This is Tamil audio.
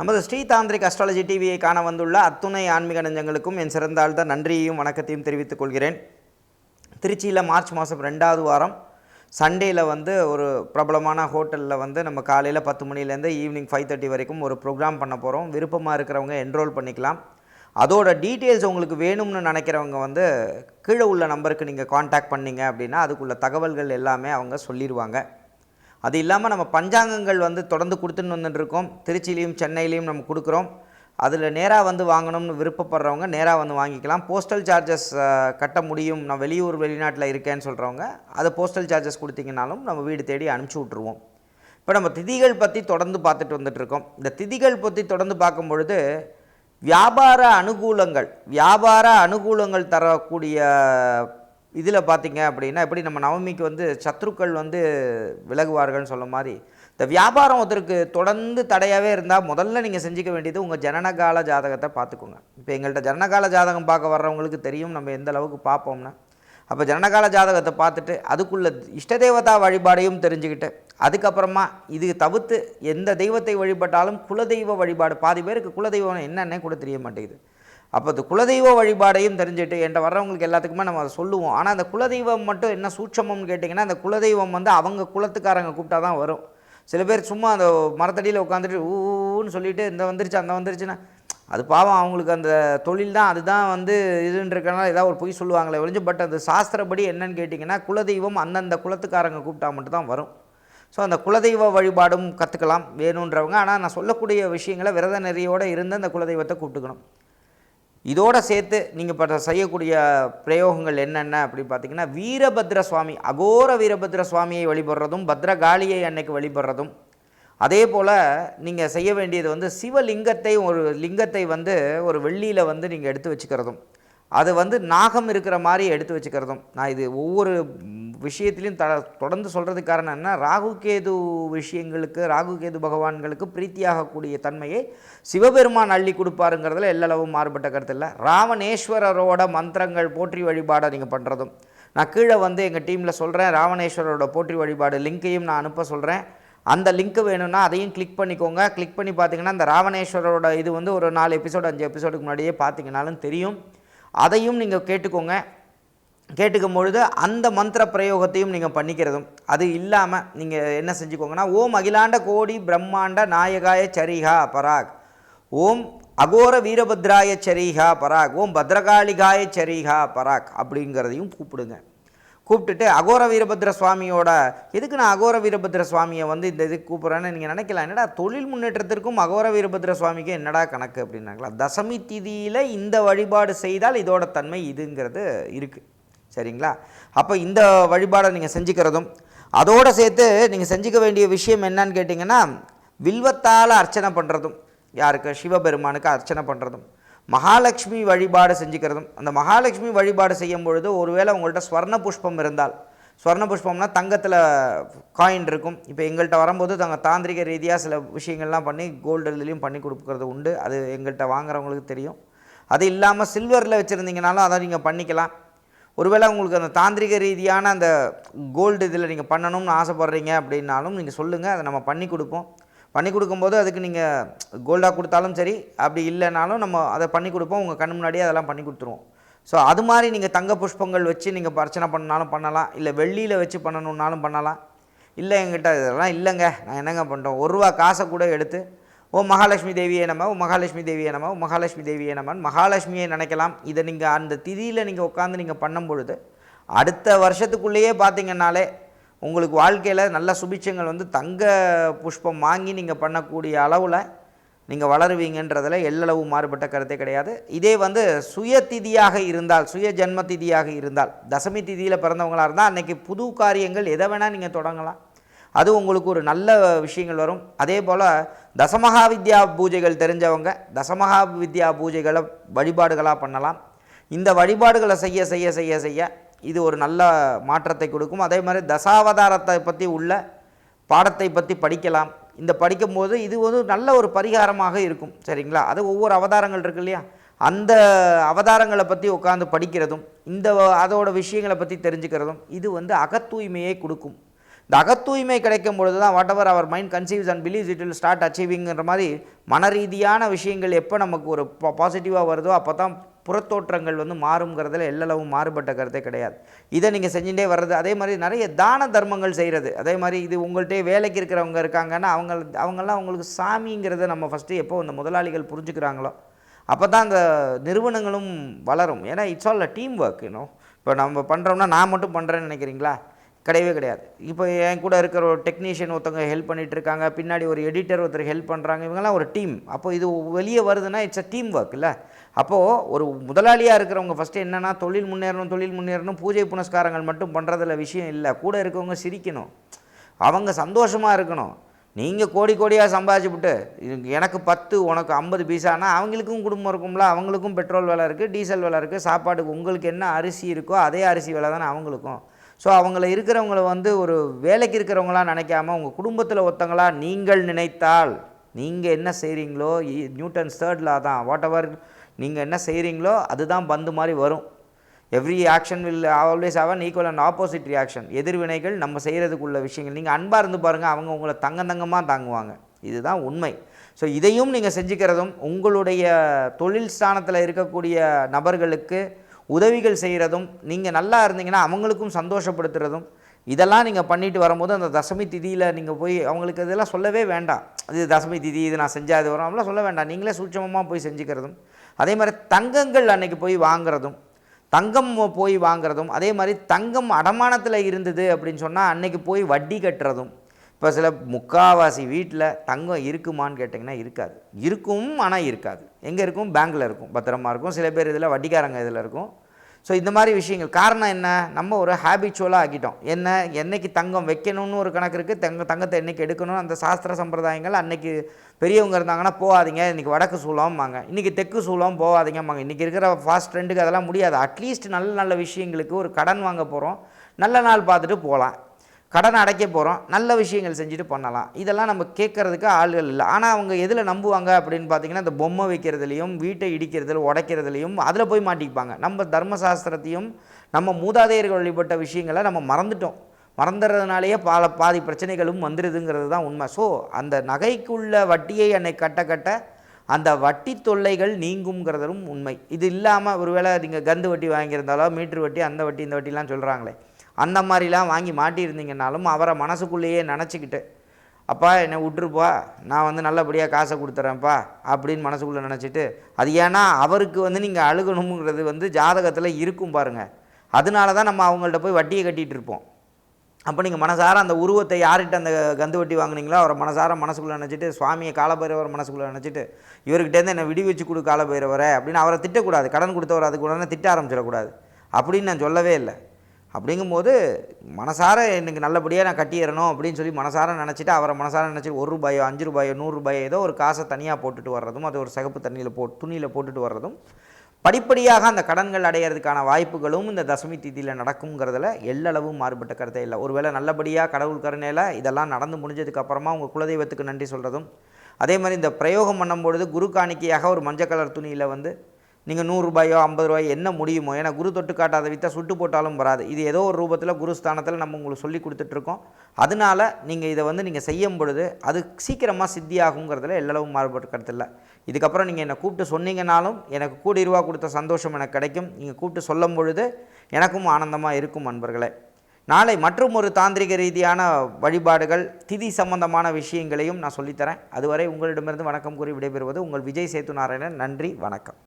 நமது ஸ்ரீதாந்திரிக் அஸ்ட்ராலஜி டிவியை காண வந்துள்ள அத்துணை ஆன்மீக நெஞ்சங்களுக்கும் என் சிறந்தாழ்ந்த நன்றியையும் வணக்கத்தையும் தெரிவித்துக் கொள்கிறேன். திருச்சியில் மார்ச் மாதம் ரெண்டாவது வாரம் சண்டேயில் வந்து ஒரு பிரபலமான ஹோட்டலில் வந்து நம்ம காலையில் பத்து மணிலேருந்து ஈவினிங் ஃபைவ் தேர்ட்டி வரைக்கும் ஒரு ப்ரோக்ராம் பண்ண போகிறோம் விருப்பமாக இருக்கிறவங்க என்ரோல் பண்ணிக்கலாம். அதோட டீட்டெயில்ஸ் உங்களுக்கு வேணும்னு நினைக்கிறவங்க வந்து கீழே உள்ள நம்பருக்கு நீங்கள் காண்டாக்ட் பண்ணிங்க அப்படின்னா அதுக்குள்ள தகவல்கள் எல்லாமே அவங்க சொல்லிடுவாங்க அது இல்லாமல் நம்ம பஞ்சாங்கங்கள் வந்து தொடர்ந்து கொடுத்துன்னு வந்துட்டு இருக்கோம் திருச்சியிலையும் சென்னையிலையும் நம்ம கொடுக்குறோம். அதில் நேராக வந்து வாங்கணும்னு விருப்பப்படுறவங்க நேராக வந்து வாங்கிக்கலாம். போஸ்டல் சார்ஜஸ் கட்ட முடியும். நான் வெளியூர் வெளிநாட்டில் இருக்கேன்னு சொல்கிறவங்க அதை போஸ்டல் சார்ஜஸ் கொடுத்தீங்கனாலும் நம்ம வீடு தேடி அனுப்பிச்சி விட்ருவோம் இப்போ நம்ம திதிகள் பற்றி தொடர்ந்து பார்த்துட்டு வந்துட்டுருக்கோம். இந்த திதிகள் பற்றி தொடர்ந்து பார்க்கும் பொழுது வியாபார அனுகூலங்கள் வியாபார அனுகூலங்கள் தரக்கூடிய இதில் பார்த்தீங்க அப்படின்னா எப்படி நம்ம நவமிக்கு வந்து சத்ருக்கள் வந்து விலகுவார்கள்னு சொல்ல மாதிரி இந்த வியாபாரம் ஒருத்தருக்கு தொடர்ந்து தடையாகவே இருந்தால் முதல்ல நீங்கள் செஞ்சுக்க வேண்டியது உங்கள் ஜனனகால ஜாதகத்தை பார்த்துக்கோங்க. இப்போ எங்கள்கிட்ட ஜனனகால ஜாதகம் பார்க்க வர்றவங்களுக்கு தெரியும் நம்ம எந்த அளவுக்கு பார்ப்போம்னா. அப்போ ஜனனகால ஜாதகத்தை பார்த்துட்டு அதுக்குள்ள இஷ்ட தேவதா வழிபாடையும் தெரிஞ்சுக்கிட்டு அதுக்கப்புறமா இது தவிர்த்து எந்த தெய்வத்தை வழிபட்டாலும் குலதெய்வ வழிபாடு பாதி பேருக்கு குலதெய்வம் என்னன்னே கூட தெரிய மாட்டேங்குது. அப்போ அது குலதெய்வ வழிபாடையும் தெரிஞ்சுட்டு என்கிட்ட வர்றவங்களுக்கு எல்லாத்துக்குமே நம்ம அதை சொல்லுவோம். ஆனால் அந்த குலதெய்வம் மட்டும் என்ன சூட்சமம்னு கேட்டிங்கன்னா அந்த குலதெய்வம் வந்து அவங்க குலத்துக்காரங்க கூப்பிட்டா தான் வரும். சில பேர் சும்மா அந்த மரத்தடியில் உட்காந்துட்டு ஊன்னு சொல்லிட்டு இந்த வந்துருச்சு அந்த வந்துருச்சுன்னா அது பாவம் அவங்களுக்கு அந்த தொழில் தான் அதுதான் வந்து இதுன்றதுனால ஏதாவது ஒரு பொய் சொல்லுவாங்களே ஒழிஞ்சு பட் அது சாஸ்திரப்படி என்னன்னு கேட்டிங்கன்னா குலதெய்வம் அந்தந்த குலத்துக்காரங்க கூப்பிட்டா மட்டும் தான் வரும். ஸோ அந்த குலதெய்வ வழிபாடும் கற்றுக்கலாம் வேணுன்றவங்க. ஆனால் நான் சொல்லக்கூடிய விஷயங்களை விரத நெறியோடு இருந்து அந்த குலதெய்வத்தை கூப்பிட்டுக்கணும். இதோடு சேர்த்து நீங்கள் இப்போ செய்யக்கூடிய பிரயோகங்கள் என்னென்ன அப்படின்னு பார்த்தீங்கன்னா வீரபத்ர சுவாமி அகோர வீரபத்ர சுவாமியை வழிபடுறதும் பத்ரகாளியை அன்னைக்கு வழிபடுறதும். அதே போல் நீங்கள் செய்ய வேண்டியது வந்து சிவலிங்கத்தை ஒரு லிங்கத்தை வந்து ஒரு வெள்ளியில் வந்து நீங்கள் எடுத்து வச்சுக்கிறதும். அது வந்து நாகம் இருக்கிற மாதிரி எடுத்து வச்சுக்கிறதும். நான் இது ஒவ்வொரு விஷயத்திலையும் த தொடர்ந்து சொல்கிறதுக்கு காரணம் என்ன? ராகு கேது விஷயங்களுக்கு ராகு கேது பகவான்களுக்கு பிரீத்தியாகக்கூடிய தன்மையை சிவபெருமான் அள்ளி கொடுப்பாருங்கிறதுல எல்லளவும் மாறுபட்ட கருத்து இல்லை. ராவணேஸ்வரரோட மந்திரங்கள் போற்றி வழிபாடை நீங்கள் பண்ணுறதும் நான் கீழே வந்து எங்கள் டீமில் சொல்கிறேன் ராவணேஸ்வரரோட போற்றி வழிபாடு லிங்க்கையும் நான் அனுப்ப சொல்கிறேன் அந்த லிங்க் வேணும்னா அதையும் கிளிக் பண்ணிக்கோங்க. கிளிக் பண்ணி பார்த்தீங்கன்னா இந்த ராவணேஸ்வரரோட இது வந்து ஒரு நாலு எபிசோடு அஞ்சு எபிசோடுக்கு முன்னாடியே பார்த்தீங்கனாலும் தெரியும். அதையும் நீங்கள் கேட்டுக்கோங்க. கேட்டுக்கும் பொழுது அந்த மந்திர பிரயோகத்தையும் நீங்கள் பண்ணிக்கிறதும். அது இல்லாமல் நீங்கள் என்ன செஞ்சுக்கோங்கன்னா ஓம் அகிலாண்ட கோடி பிரம்மாண்ட நாயகாய சரிகா பராக். ஓம் அகோர வீரபத்ராய சரிகா பராக். ஓம் பத்ரகாளிகாய சரிகா பராக் அப்படிங்கிறதையும் கூப்பிடுங்க. கூப்பிட்டுட்டு அகோர வீரபத்ர சுவாமியோட எதுக்கு நான் அகோர வீரபத்ர சுவாமியை வந்து இந்த இதுக்கு கூப்பிட்றேன்னு நீங்கள் நினைக்கலாம் என்னடா தொழில் முன்னேற்றத்திற்கும் அகோர வீரபத்ர சுவாமிக்கும் என்னடா கணக்கு அப்படின்னாங்களா? தசமி திதியில் இந்த வழிபாடு செய்தால் இதோட தன்மை இதுங்கிறது இருக்குது சரிங்களா? அப்போ இந்த வழிபாடை நீங்கள் செஞ்சுக்கிறதும் அதோடு சேர்த்து நீங்கள் செஞ்சுக்க வேண்டிய விஷயம் என்னன்னு கேட்டிங்கன்னா வில்வத்தால் அர்ச்சனை பண்ணுறதும் யாருக்கு? சிவபெருமானுக்கு அர்ச்சனை பண்ணுறதும் மகாலட்சுமி வழிபாடு செஞ்சுக்கிறதும் அந்த மகாலட்சுமி வழிபாடு செய்யும் பொழுது ஒருவேளை உங்கள்கிட்ட ஸ்வர்ண புஷ்பம் இருந்தால் ஸ்வர்ண புஷ்பம்னா தங்கத்தில் காயின் இருக்கும். இப்போ எங்கள்கிட்ட வரும்போது தங்க தாந்திரிக ரீதியாக சில விஷயங்கள்லாம் பண்ணி கோல்டு இதுலேயும் பண்ணி கொடுக்குறது உண்டு. அது எங்கள்கிட்ட வாங்குறவங்களுக்கு தெரியும். அது இல்லாமல் சில்வரில் வச்சுருந்தீங்கனாலும் அதை நீங்கள் பண்ணிக்கலாம். ஒருவேளை உங்களுக்கு அந்த தாந்திரிக ரீதியான அந்த கோல்டு இதில் நீங்கள் பண்ணணும்னு ஆசைப்பட்றீங்க அப்படின்னாலும் நீங்கள் சொல்லுங்கள் அதை நம்ம பண்ணி கொடுப்போம். பண்ணி கொடுக்கும்போது அதுக்கு நீங்கள் கோல்டாக கொடுத்தாலும் சரி அப்படி இல்லைனாலும் நம்ம அதை பண்ணி கொடுப்போம். உங்கள் கண் முன்னாடியே அதெல்லாம் பண்ணி கொடுத்துருவோம். ஸோ அது மாதிரி நீங்கள் தங்க புஷ்பங்கள் வச்சு நீங்கள் அர்ச்சனை பண்ணாலும் பண்ணலாம். இல்லை வெள்ளியில் வச்சு பண்ணணுன்னாலும் பண்ணலாம். இல்லை எங்கிட்ட இதெல்லாம் இல்லைங்க. நான் என்னங்க பண்ணுறோம் ஒரு ரூபா காசை கூட எடுத்து ஓ மகாலட்சுமி தேவியே நம்ம ஓ மகாலட்சுமி தேவியே நம்ம ஓ மகாலட்சுமி தேவியே நம்மன்னு மகாலட்சுமியை நினைக்கலாம். இதை நீங்கள் அந்த திதியில் நீங்கள் உட்காந்து நீங்கள் பண்ணும் பொழுது அடுத்த வருஷத்துக்குள்ளேயே பார்த்தீங்கன்னாலே உங்களுக்கு வாழ்க்கையில் நல்ல சுபிச்சங்கள் வந்து தங்க புஷ்பம் வாங்கி நீங்கள் பண்ணக்கூடிய அளவில் நீங்கள் வளருவீங்கன்றதில் எல்லளவு மாறுபட்ட கருத்தே கிடையாது. இதே வந்து சுய திதியாக இருந்தால் சுய ஜென்ம திதியாக இருந்தால் தசமி திதியில் பிறந்தவங்களாக இருந்தால் அன்றைக்கி புது காரியங்கள் எதை வேணால் நீங்கள் தொடங்கலாம். அது உங்களுக்கு ஒரு நல்ல விஷயங்கள் வரும். அதே போல் தசமகா வித்யா பூஜைகள் தெரிஞ்சவங்க தசமகா வித்யா பூஜைகளை வழிபாடுகளாக பண்ணலாம். இந்த வழிபாடுகளை செய்ய செய்ய செய்ய செய்ய இது ஒரு நல்ல மாற்றத்தை கொடுக்கும். அதே மாதிரி தசாவதாரத்தை பற்றி உள்ள பாடத்தை பற்றி படிக்கலாம். இந்த படிக்கும்போது இது வந்து நல்ல ஒரு பரிகாரமாக இருக்கும். சரிங்களா? அது ஒவ்வொரு அவதாரங்கள் இருக்கு இல்லையா? அந்த அவதாரங்களை பற்றி உட்காந்து படிக்கிறதும் இந்த அதோட விஷயங்களை பற்றி தெரிஞ்சுக்கிறதும் இது வந்து அகத்தூய்மையை கொடுக்கும். இந்த அகத்தூய்மை கிடைக்கும் பொழுது தான் whatever your mind conceives and believes it will start அச்சீவிங்கிற மாதிரி மன ரீதியான விஷயங்கள் எப்போ நமக்கு ஒரு பாசிட்டிவாக வருதோ அப்போ தான் புறத்தோற்றங்கள் வந்து மாறுங்கிறதுல எல்லளவும் மாறுபட்ட கருத்தே கிடையாது. இதை நீங்கள் செஞ்சுட்டே வர்றது அதே மாதிரி நிறைய தான தர்மங்கள் செய்கிறது அதே மாதிரி இது உங்கள்கிட்ட வேலைக்கு இருக்கிறவங்க இருக்காங்கன்னா அவங்க அவங்கெல்லாம் அவங்களுக்கு சாமிங்கிறத நம்ம ஃபஸ்ட்டு எப்போ இந்த முதலாளிகள் புரிஞ்சுக்கிறாங்களோ அப்போ தான் அந்த நிறுவனங்களும் வளரும். ஏன்னா it's all a team work இன்னும் இப்போ நம்ம பண்ணுறோம்னா நான் மட்டும் பண்ணுறேன்னு நினைக்கிறீங்களா? கிடையவே கிடையாது. இப்போ என் கூட இருக்கிற ஒரு டெக்னீஷியன் ஒருத்தவங்க ஹெல்ப் பண்ணிகிட்டு இருக்காங்க பின்னாடி ஒரு எடிட்டர் ஒருத்தர் ஹெல்ப் பண்ணுறாங்க இவங்கெல்லாம் ஒரு டீம் அப்போ இது வெளியே வருதுன்னா இட்ஸ் அ டீம் ஒர்க் இல்லை? அப்போது ஒரு முதலாளியாக இருக்கிறவங்க ஃபஸ்ட்டு என்னென்னா தொழில் முன்னேறணும் தொழில் முன்னேறணும் பூஜை புனஸ்காரங்கள் மட்டும் பண்ணுறதுல விஷயம் இல்லை. கூட இருக்கவங்க சிரிக்கணும். அவங்க சந்தோஷமாக இருக்கணும். நீங்கள் கோடி கோடியாக சம்பாதிச்சுவிட்டு எனக்கு பத்து உனக்கு ஐம்பது பீஸானா அவங்களுக்கும் குடும்பம் இருக்கும்ல அவங்களுக்கும் பெட்ரோல் விலை இருக்குது டீசல் விலை இருக்குது சாப்பாடுக்கு உங்களுக்கு என்ன அரிசி இருக்கோ அதே அரிசி விலை தானே அவங்களுக்கும். ஸோ அவங்கள இருக்கிறவங்கள வந்து ஒரு வேலைக்கு இருக்கிறவங்களா நினைக்காம உங்கள் குடும்பத்தில் ஒருத்தங்களா நீங்கள் நினைத்தால் நீங்கள் என்ன செய்கிறீங்களோ நியூட்டன்ஸ் தேர்ட் லா தான். வாட் எவர் நீங்கள் என்ன செய்கிறீங்களோ அதுதான் பந்து மாதிரி வரும். Every action will always have equal and opposite reaction எதிர்வினைகள் நம்ம செய்கிறதுக்குள்ள விஷயங்கள். நீங்கள் அன்பாக இருந்து பாருங்கள் அவங்க உங்களை தங்க தங்கமாக தாங்குவாங்க. இதுதான் உண்மை. ஸோ இதையும் நீங்கள் செஞ்சுக்கிறதும் உங்களுடைய தொழில் ஸ்தானத்தில் இருக்கக்கூடிய நபர்களுக்கு உதவிகள் செய்கிறதும் நீங்கள் நல்லா இருந்தீங்கன்னா அவங்களுக்கும் சந்தோஷப்படுத்துறதும் இதெல்லாம் நீங்கள் பண்ணிட்டு வரும்போது அந்த தசமி திதியில் நீங்கள் போய் அவங்களுக்கு இதெல்லாம் சொல்லவே வேண்டாம். அது தசமி திதி இது நான் செஞ்சால் அது வரும் அப்படிலாம் சொல்ல வேண்டாம். நீங்களே சூட்சமமாக போய் செஞ்சுக்கிறதும். அதே மாதிரி தங்கங்கள் அன்னைக்கு போய் வாங்குறதும் தங்கம் போய் வாங்குறதும் அதே மாதிரி தங்கம் அடமானத்தில் இருந்தது அப்படின்னு சொன்னால் அன்னைக்கு போய் வட்டி கட்டுறதும். இப்போ சில முக்காவாசி வீட்டில் தங்கம் இருக்குமான்னு கேட்டிங்கன்னா இருக்காது. இருக்கும் ஆனால் இருக்காது. எங்கே இருக்கும்? பேங்க்கில் இருக்கும். பத்திரமா இருக்கும். சில பேர் இதில் வட்டிக்காரங்க இதில் இருக்கும். ஸோ இந்த மாதிரி விஷயங்கள். காரணம் என்ன? நம்ம ஒரு ஹேபிச்சுவலாக ஆக்கிட்டோம். என்ன? என்னைக்கு தங்கம் வைக்கணும்னு ஒரு கணக்கு இருக்குது தங்க தங்கத்தை என்னைக்கு எடுக்கணும் அந்த சாஸ்திர சம்பிரதாயங்கள் அன்றைக்கி பெரியவங்க இருந்தாங்கன்னா போகாதீங்க. இன்றைக்கி வடக்கு சூலம்பாங்க இன்றைக்கி தெற்கு சூளம் போகாதீங்கம்பாங்க. இன்றைக்கி இருக்கிற ஃபாஸ்ட் ட்ரெண்டுக்கு அதெல்லாம் முடியாது. அட்லீஸ்ட் நல்ல நல்ல விஷயங்களுக்கு ஒரு கடன் வாங்க போகிறோம் நல்ல நாள் பார்த்துட்டு போகலாம். கடனை அடைக்க போகிறோம் நல்ல விஷயங்கள் செஞ்சுட்டு பண்ணலாம். இதெல்லாம் நம்ம கேட்குறதுக்கு ஆள்கள் இல்லை. ஆனால் அவங்க எதில் நம்புவாங்க அப்படின்னு பார்த்தீங்கன்னா இந்த பொம்மை வைக்கிறதுலையும் வீட்டை இடிக்கிறதுல உடைக்கிறதுலையும் அதில் போய் மாட்டிப்பாங்க. நம்ம தர்மசாஸ்திரத்தையும் நம்ம மூதாதையர்கள் வழிபட்ட விஷயங்களை நம்ம மறந்துட்டோம். மறந்துறதுனாலேயே பால பாதி பிரச்சனைகளும் வந்துடுதுங்கிறது தான் உண்மை. ஸோ அந்த நகைக்குள்ள வட்டியை அன்னை கட்ட கட்ட அந்த வட்டி தொல்லைகள் நீங்குங்கிறதும் உண்மை. இது இல்லாமல் ஒருவேளை நீங்கள் கந்து வட்டி வாங்கியிருந்தாலோ மீட்ரு வட்டி அந்த வட்டி இந்த வட்டிலாம் சொல்கிறாங்களே அந்த மாதிரிலாம் வாங்கி மாட்டியிருந்தீங்கனாலும் அவரை மனசுக்குள்ளேயே நினச்சிக்கிட்டு அப்பா என்னை விட்டுருப்பா நான் வந்து நல்லபடியாக காசை கொடுத்துட்றேன்ப்பா அப்படின்னு மனசுக்குள்ளே நினச்சிட்டு அது ஏன்னா அவருக்கு வந்து நீங்கள் அழுகணுங்கிறது வந்து ஜாதகத்தில் இருக்கும் பாருங்கள் அதனால தான் நம்ம அவங்கள்ட்ட போய் வட்டியை கட்டிகிட்டு இருப்போம். அப்போ நீங்கள் மனசார அந்த உருவத்தை யார்கிட்ட அந்த கந்து வட்டி வாங்கினீங்களோ அவரை மனசார மனசுக்குள்ளே நினச்சிட்டு சுவாமியை காலபைரவர் மனசுக்குள்ளே நினச்சிட்டு இவர்கிட்டேருந்து என்னை விடி வச்சு கொடு காலபைரவரை அப்படின்னு அவரை திட்டக்கூடாது. கடன் கொடுத்தவர் அதுக்கு உடனே திட்ட ஆரம்பிச்சிடக்கூடாது. அப்படின்னு நான் சொல்லவே இல்லை. அப்படிங்கும்போது மனசார எனக்கு நல்லபடியாக நான் கட்டிடணும் அப்படின்னு சொல்லி மனசார நினச்சிட்டு அவரை மனசார நினச்சிட்டு ஒரு ரூபாயோ அஞ்சு ரூபாயோ நூறுரூபாயோ ஏதோ ஒரு காசை தனியாக போட்டுட்டு வர்றதும் அது ஒரு சகப்பு தண்ணியில் போ துணியில் போட்டுட்டு வர்றதும் படிப்படியாக அந்த கடன்கள் அடையிறதுக்கான வாய்ப்புகளும் இந்த தசமி திதியில் நடக்குங்கிறதுல எல்லளவும் மாறுபட்ட கருத்தே இல்லை. ஒருவேளை நல்லபடியாக கடவுள் கருணையில் இதெல்லாம் நடந்து முடிஞ்சதுக்கப்புறமா உங்கள் குலதெய்வத்துக்கு நன்றி சொல்கிறதும் அதே மாதிரி இந்த பிரயோகம் பண்ணும்பொழுது குரு காணிக்கையாக ஒரு மஞ்சள் கலர் துணியில் வந்து நீங்கள் நூறுரூபாயோ ஐம்பது ரூபாயோ என்ன முடியுமோ ஏன்னா குரு தொட்டு காட்டாத வித்தை சுட்டு போட்டாலும் வராது. இது ஏதோ ஒரு ரூபத்தில் குருஸ்தானத்தில் நம்ம உங்களுக்கு சொல்லி கொடுத்துட்ருக்கோம் அதனால நீங்கள் இதை வந்து நீங்கள் செய்யும் பொழுது அது சீக்கிரமாக சித்தியாகுங்கிறதுல எல்லளவும் மாறுபட்டு கருத்து இதுக்கப்புறம் நீங்கள் என்னை கூப்பிட்டு சொன்னீங்கனாலும் எனக்கு கூடி ரூபா கொடுத்த சந்தோஷம் எனக்கு கிடைக்கும். நீங்கள் கூப்பிட்டு சொல்லும் பொழுது எனக்கும் ஆனந்தமாக இருக்கும் அன்பர்களே. நாளை மற்றும் ஒரு தாந்திரிக ரீதியான வழிபாடுகள் திதி சம்பந்தமான விஷயங்களையும் நான் சொல்லித்தரேன். அதுவரை உங்களிடமிருந்து வணக்கம் கூறி விடைபெறுவது உங்கள் விஜய் சேத்து நாராயணன் நன்றி வணக்கம்.